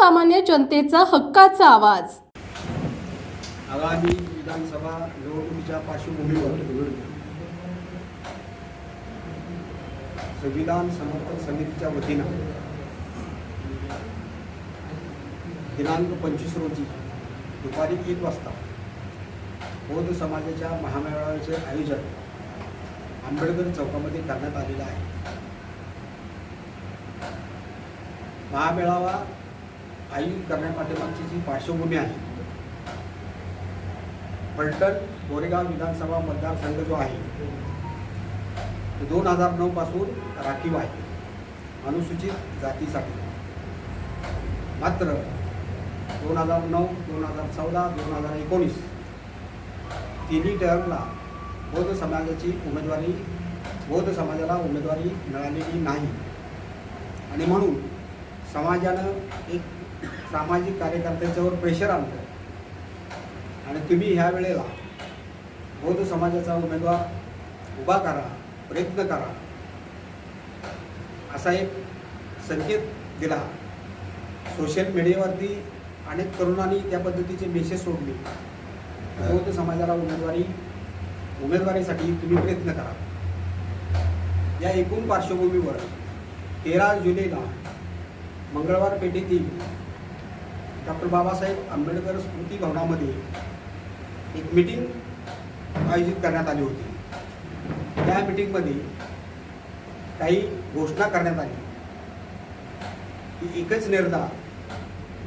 सर्वसामान्य जनतेचा हक्काचा आवाज. आगामी विधानसभा निवडणुकीच्या पार्श्वभूमीवर संविधान समर्थन समितीच्या वतीनं दिनांक पंचवीस रोजी दुपारी एक वाजता बौद्ध समाजाच्या महामेळाव्याचे आयोजन आंबेडकर चौकामध्ये करण्यात आलेलं आहे. महामेळावा आयोजित करण्यापाठीमागची जी पार्श्वभूमी आहे. पलटण गोरेगाव विधानसभा मतदारसंघ जो आहे दोन हजार नऊ पासून राखीव आहे. अनुसूचित जातीसाठी. मात्र दोन हजार नऊ दोन हजार चौदा दोन हजार एकोणीस तिन्ही टर्मला बौद्ध समाजाची उमेदवारी बौद्ध समाजाला उमेदवारी मिळालेली नाही. आणि म्हणून समाजानं एक सामाजिक कार्यकर्त्यांच्यावर प्रेशर आणतं आणि तुम्ही ह्या वेळेला बौद्ध समाजाचा उमेदवार उभा करा प्रयत्न करा. असा एक संकेत दिला. सोशल मीडियावरती अनेक तरुणांनी त्या पद्धतीचे मेसेज सोडले. बौद्ध समाजाला उमेदवारी उमेदवारीसाठी तुम्ही प्रयत्न करा. या एकूण पार्श्वभूमीवर तेरा जुलैला मंगळवार पेठेतील डॉक्टर बाबासाहेब आंबेडकर स्मृती भवनामध्ये एक मीटिंग आयोजित करण्यात आली होती. त्या मीटिंगमध्ये काही घोषणा करण्यात आली. की एकच निर्धा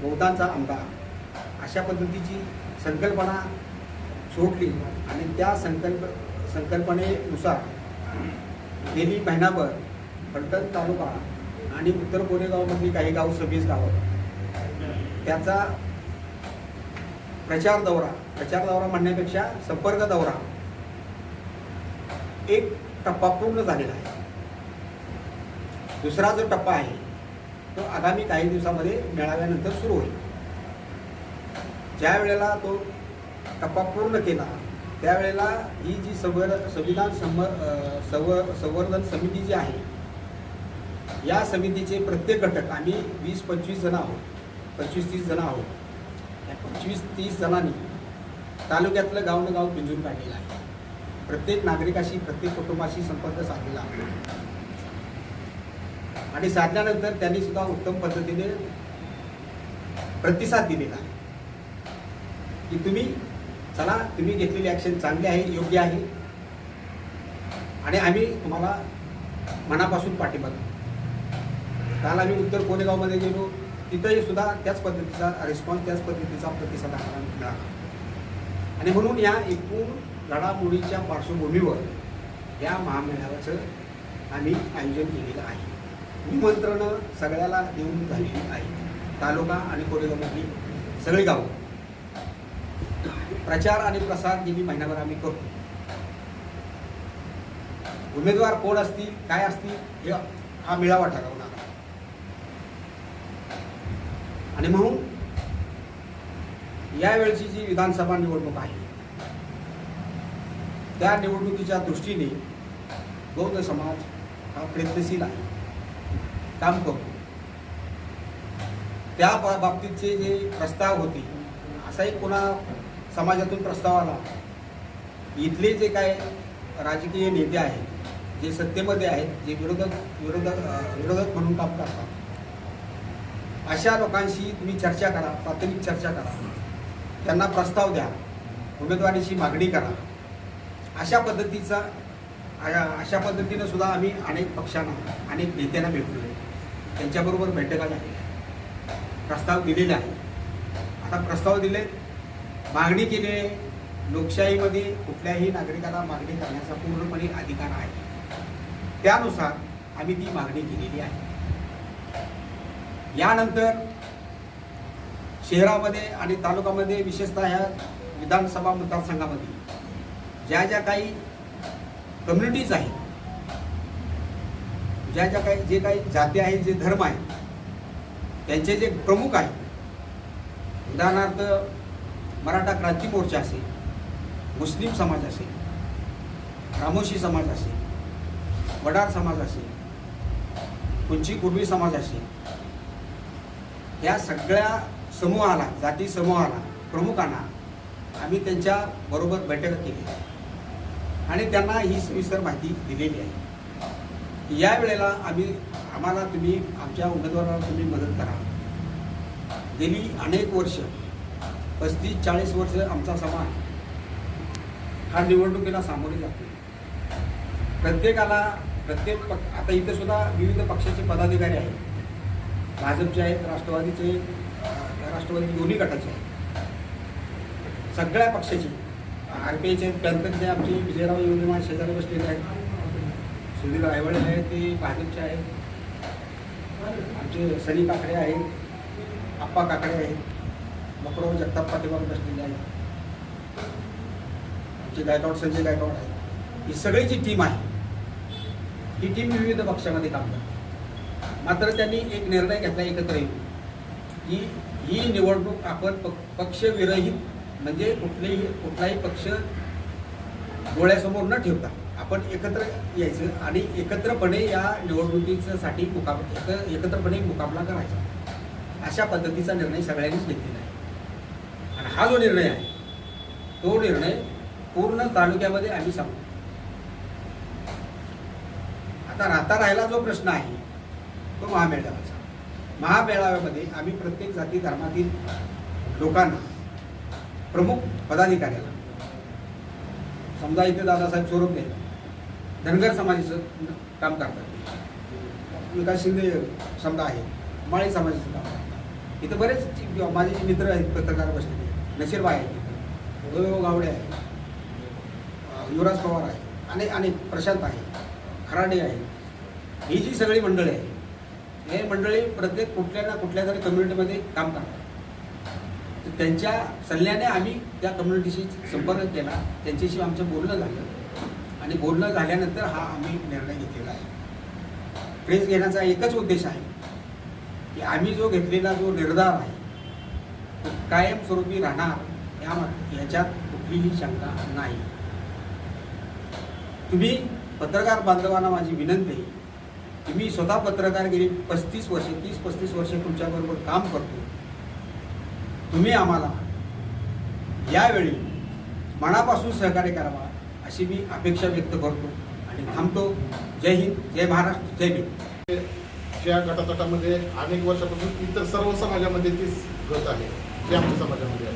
बौद्धांचा आमदार अशा पद्धतीची संकल्पना सोडली आणि त्या संकल्प संकल्पनेनुसार गेली महिनाभर फलटण तालुका आणि उत्तर कोरेगावमधली काही गाव सव्वीस गावं. त्याचा प्रचार दौरा प्रचार दौरा म्हणण्यापेक्षा संपर्क दौरा एक टप्पा पूर्ण झालेला आहे. दुसरा जो टप्पा आहे तो आगामी काही दिवसामध्ये मेळाव्यानंतर सुरू होईल. ज्या वेळेला तो टप्पा पूर्ण केला त्यावेळेला ही जी संवर संविधान संवर सव संवर्धन समिती जी आहे या समितीचे प्रत्येक घटक आम्ही वीस पंचवीस जण आहोत. पंचवीस तीस जण आहोत. या पंचवीस तीस जणांनी तालुक्यातलं गाव न गाव पिंजून काढलेलं आहे. प्रत्येक नागरिकाशी प्रत्येक कुटुंबाशी संपर्क साधलेला आहे. आणि साधल्यानंतर त्यांनी सुद्धा उत्तम पद्धतीने प्रतिसाद दिलेला आहे. की तुम्ही चला तुम्ही घेतलेली ॲक्शन चांगली आहे योग्य आहे. आणि आम्ही तुम्हाला मनापासून पाठिंबा देऊ. काल आम्ही उत्तर कोरेगावमध्ये गेलो. तिथंही सुद्धा त्याच पद्धतीचा रिस्पॉन्स त्याच पद्धतीचा प्रतिसाद आम्हाला मिळाला. आणि म्हणून या एकूण घडामोडीच्या पार्श्वभूमीवर या महामेळाव्याचं आम्ही आयोजन केलेलं आहे. निमंत्रणं सगळ्याला देऊन झालेली आहे. तालुका आणि कोरेगावमधली सगळी गावं. प्रचार आणि प्रसार गेली महिनाभर आम्ही करतो उमेदवार कोण असतील काय असतील हे हा मेळावा ठरवणार आहे. आणि म्हणून यावेळची जी विधानसभा निवडणूक आहे त्या निवडणुकीच्या दृष्टीने बौद्ध समाज हा प्रयत्नशील आहे. काम करतो त्या बाबतीतचे जे प्रस्ताव होते असा एक कोणा समाजातून प्रस्ताव आला. इथले जे काय राजकीय नेते आहेत जे सत्तेमध्ये आहेत जे विरोधक विरोधक विरोधक म्हणून काम करतात अशा लोकांशी तुम्ही चर्चा करा प्राथमिक चर्चा करा. त्यांना प्रस्ताव द्या. उमेदवारीची मागणी करा. अशा पद्धतीचा अशा- अशा पद्धतीनं सुद्धा आम्ही अनेक पक्षांना अनेक नेत्यांना भेटलो त्यांच्याबरोबर बैठका झालेल्या प्रस्ताव दिलेले आहे आता प्रस्ताव दिले मागणी केली आहे. लोकशाहीमध्ये कुठल्याही नागरिकाला मागणी करण्याचा पूर्णपणे अधिकार आहे. त्यानुसार आम्ही ती मागणी केलेली आहे. यानंतर शहरामध्ये आणि तालुकामध्ये विशेषतः ह्या विधानसभा मतदारसंघामध्ये ज्या ज्या काही कम्युनिटीज आहेत ज्या ज्या काही जे काही जाती आहेत जे धर्म आहेत त्यांचे जे प्रमुख आहेत उदाहरणार्थ मराठा क्रांती मोर्चा असेल मुस्लिम समाज असेल रामोशी समाज असेल वडार समाज असेल कुंची कुर्मी समाज असेल ह्या सगळ्या समूहाला जाती समूहाला प्रमुखांना आम्ही त्यांच्या बरोबर बैठक केली. आणि त्यांना ही सविस्तर माहिती दिलेली आहे. या वेळेला आम्ही आम्हाला तुम्ही आमच्या उमेदवाराला तुम्ही मदत करा. गेली अनेक वर्ष पस्तीस चाळीस वर्ष आमचा समाज हा निवडणुकीला सामोरे जातो. प्रत्येकाला प्रत्येक पक्ष आता इथे सुद्धा विविध पक्षाचे पदाधिकारी आहेत. भाजपचे आहेत राष्ट्रवादीचे राष्ट्रवादी दोन्ही गटाचे आहेत. सगळ्या पक्षाचे. आर पी आयचे त्यांचे आमचे विजयराव योजना शेजारी बसलेले आहेत. सुधीर आयवळे आहेत ते भाजपचे आहेत. आमचे सनी काकडे आहेत आप्पा काकडे आहेत. मकरव जगताप पाठीमागे बसलेले आहेत. आमचे गायकवाड संजय गायकवाड आहेत. ही सगळी जी टीम आहे. ही टीम विविध पक्षामध्ये काम करते. मात्र त्यांनी एक निर्णय घेतला एकत्र येऊन. की ही निवडणूक आपण प- पक्षविरहित म्हणजे कुठलेही कुठलाही पक्ष डोळ्यासमोर न ठेवता आपण एकत्र यायचं आणि एकत्रपणे या निवडणुकीसाठी मुकाब एक- एकत्रपणे मुकाबला करायचा. अशा पद्धतीचा निर्णय सगळ्यांनीच घेतलेला आहे. आणि हा जो निर्णय आहे तो निर्णय पूर्ण तालुक्यामध्ये आम्ही सांगू. आता राहता राहिला जो प्रश्न आहे तो महामेळाव्याचा. महामेळाव्यामध्ये आम्ही प्रत्येक जाती धर्मातील लोकांना प्रमुख पदाधिकाऱ्याला समजा इथे दादासाहेब स्वरूपने धनगर समाजाचं काम करतात. विकास शिंदे समजा आहे माळी समाजाचं काम करतात. इथं बरेच माझे जे मित्र आहेत पत्रकार बसलेले नशीरबा आहेत इथं वैभव गावडे आहे युवराज पवार आहे अनेक अनेक प्रशांत आहे खराडे आहे ही जी सगळी मंडळी आहे हे मंडळी प्रत्येक कुठल्या ना कुठल्या तरी कम्युनिटीमध्ये काम करतात. तर त्यांच्या सल्ल्याने आम्ही त्या कम्युनिटीशी संपर्क केला. त्यांच्याशी आमचं बोलणं झालं. आणि बोलणं झाल्यानंतर हा आम्ही निर्णय घेतलेला आहे. प्रेस घेण्याचा एकच उद्देश आहे की आम्ही जो घेतलेला जो निर्धार आहे तो कायमस्वरूपी राहणार या याच्यात कुठलीही शंका नाही. तुम्ही पत्रकार बांधवांना माझी विनंती आहे. मी स्वतः पत्रकार गेली पस्तीस वर्ष तीस पस्तीस वर्ष तुमच्याबरोबर काम करतो. तुम्ही आम्हाला यावेळी मनापासून सहकार्य करावा अशी मी अपेक्षा व्यक्त करतो आणि थांबतो. जय हिंद जय महाराष्ट्र जय भीम. ज्या गटातटामध्ये अनेक वर्षापासून इतर सर्व समाजामध्ये तीच गट आहे जे आमच्या समाजामध्ये आहे.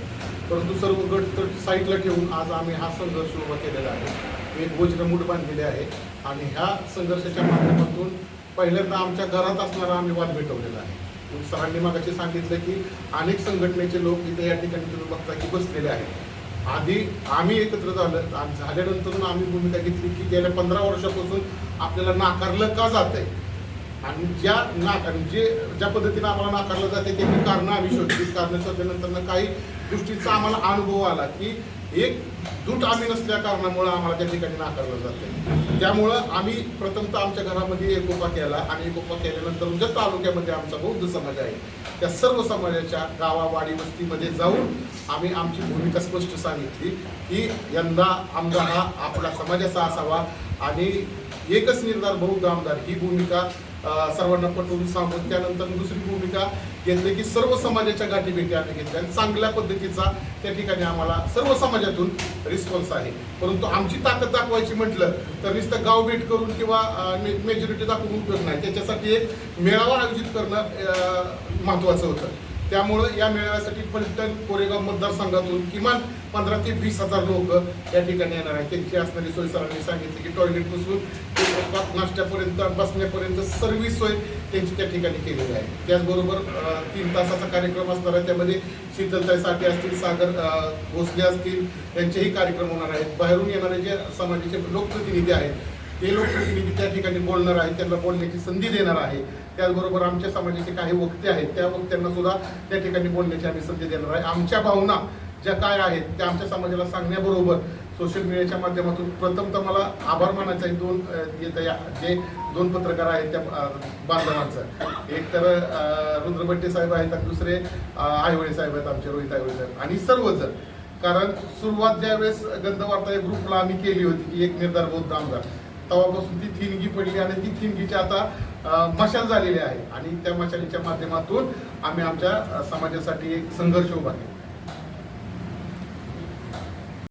परंतु सर्व गट तर साईडला ठेवून आज आम्ही हा संघर्ष उभा केलेला आहे. एक वज्रमूठ बांधलेले आहे आणि ह्या संघर्षाच्या माध्यमातून पहिल्यांदा आमच्या घरात असणारा आम्ही वाद मिटवलेला आहे. सरांनी मागाशी सांगितलं की अनेक संघटनेचे लोक इथे या ठिकाणी तुम्ही बघता की बसलेले आहेत. आधी आम्ही एकत्र झालं आणि झाल्यानंतर आम्ही भूमिका घेतली की गेल्या पंधरा वर्षापासून आपल्याला नाकारलं का जात आहे आणि ज्या नाकार जे ज्या पद्धतीनं आम्हाला नाकारलं जाते त्याची कारणं आम्ही शोधली. कारणं शोधल्यानंतर काही गोष्टीचा आम्हाला अनुभव आला की एक जूट आम्ही नसल्या कारणामुळं आम्हाला त्या ठिकाणी नाकारलं जाते. त्यामुळं आम्ही प्रथमतः आमच्या घरामध्ये एकोपा केला आणि एकोपा केल्यानंतर ज्या तालुक्यामध्ये आमचा बौद्ध समाज आहे त्या सर्व समाजाच्या गावावाडी वस्तीमध्ये जाऊन आम्ही आमची भूमिका स्पष्ट सांगितली की यंदा आमदार हा आपला समाजाचा असावा आणि एकच निर्धार बहुत आमदार ही भूमिका सर्वांना पटवून सांगून त्यानंतर दुसरी भूमिका घेतली की सर्व समाजाच्या गाठीभेटी आम्ही घेतल्या. आणि चांगल्या पद्धतीचा त्या ठिकाणी आम्हाला सर्व समाजातून रिस्पॉन्स आहे. परंतु आमची ताकद दाखवायची म्हटलं तर नुसतं गाव भेट करून किंवा मेजॉरिटी दाखवून उपयोग नाही. त्याच्यासाठी एक मेळावा आयोजित करणं महत्त्वाचं होतं. त्यामुळं या मेळाव्यासाठी फलटण कोरेगाव मतदारसंघातून किमान पंधरा ते वीस हजार लोक या ठिकाणी येणार आहेत. त्यांची असणारी सोय सरांनी सांगितली की टॉयलेटपासून ते नाश्त्यापर्यंत बसण्यापर्यंत सर्व सोय त्यांची त्या ठिकाणी केलेली आहे. त्याचबरोबर तीन तासाचा कार्यक्रम असणार आहे. त्यामध्ये शीतलताई साठे असतील सागर भोसले असतील यांचेही कार्यक्रम होणार आहेत. बाहेरून येणारे जे समाजाचे लोकप्रतिनिधी आहेत ते लोकप्रतिनिधी त्या ठिकाणी बोलणार आहेत त्यांना बोलण्याची संधी देणार आहे. त्याचबरोबर आमच्या समाजाचे काही वक्ते आहेत त्या वक्त्यांना सुद्धा त्या ठिकाणी बोलण्याची आम्ही संधी देणार आहे. आमच्या भावना ज्या काय आहेत त्या आमच्या समाजाला सांगण्याबरोबर सोशल मीडियाच्या माध्यमातून प्रथमतः मला आभार मानायचा आहे. दोन या- जे दोन पत्रकार आहेत त्या बांधवांचं. एक तर अ, रुद्रभट्टे साहेब आहेत आणि दुसरे आयवळे साहेब आहेत आमचे रोहित आयवळे साहेब आणि सर्वजण. कारण सुरुवात ज्यावेळेस गंधवार्ता या ग्रुपला आम्ही केली होती की एक निर्धार बौद्ध आमदार. तेव्हापासून ती थिनगी पडली आणि ती थिनगीची आता मशाल झालेली आहे. आणि त्या मशालीच्या माध्यमातून आम्ही आमच्या समाजासाठी एक संघर्ष उभा केला